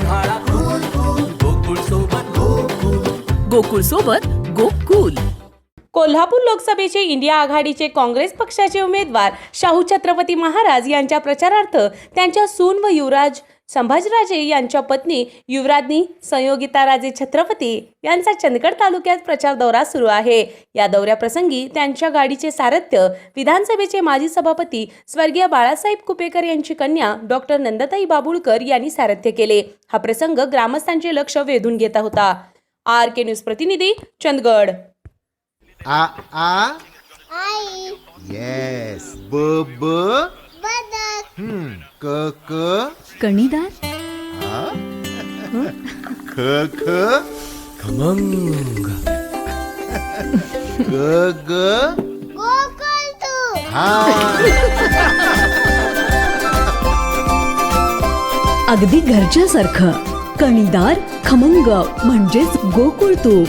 उन्हाळा cool cool Gokul सोबत गोकुल. गोकुळ सोबत गोकुल. कोल्हापूर लोकसभेचे इंडिया आघाडीचे काँग्रेस पक्षाचे उमेदवार शाहू छत्रपती महाराज यांच्या प्रचारार्थ त्यांच्या सून व युवराज संभाजीराजे यांच्या पत्नी युवराज्ञी संयोगिताराजे छत्रपती यांचा चंदगड तालुक्यात प्रचार दौरा सुरू आहे. या दौऱ्याप्रसंगी त्यांच्या गाडीचे सारथ्य विधानसभेचे माजी सभापती स्वर्गीय बाळासाहेब कुपेकर यांची कन्या डॉक्टर नंदताई बाबुळकर यांनी सारथ्य केले. हा प्रसंग ग्रामस्थांचे लक्ष वेधून घेता होता. आर के न्यूज प्रतिनिधी चंदगड. आ आ? आई. येस ब ब? हम्म. क क कणीदार ख ख खमंग. ग ग गोकुळ तू. हा. अगदी घरच्यासारखं. कणीदार खमंग म्हणजेच गोकुळ तूप